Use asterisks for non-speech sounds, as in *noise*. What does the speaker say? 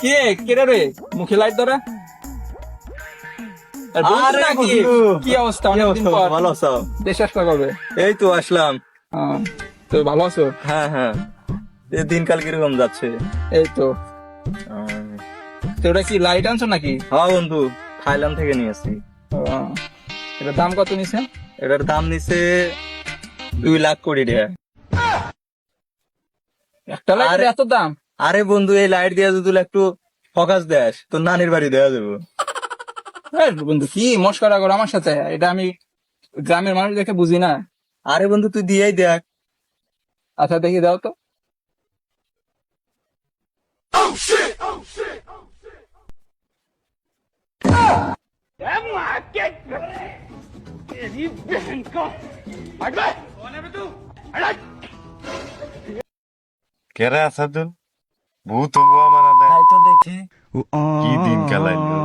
কে? কে রে মুখে লাইট ধরে? আরে কি অবস্থা? অনেকদিন? পর। ভালো আছো? দেশ আসলে কবে এই তো আসলাম। তো ভালো আছো? হ্যাঁ হ্যাঁ। দিনকাল কীরকম যাচ্ছে? এই তো। তো ওটা কি লাইট আনছো নাকি? হ্যাঁ বন্ধু থাইল্যান্ড থেকে নিয়েছি ও, এটা দাম কত নিছে? এটার দাম নিছে দুই লাখ কোটি টাকা। একটা লাইটের আরে- এত দাম? আরে বন্ধু এই লাইট দিয়ে যদি একটু ফোকাস দেস তোর নানির বাড়ি দেওয়া যাব। *laughs* বন্ধু কি মস্করা করো আমার সাথে? এটা আমি গ্রামের মানুষ দেখে বুঝি না। আরে বন্ধু তুই দিয়েই দেখ। আচ্ছা দেখি দাও তো। কেরা আসাদুল? ভূত আমার আদা তাই তো দেখি। কি দিন কালাইলো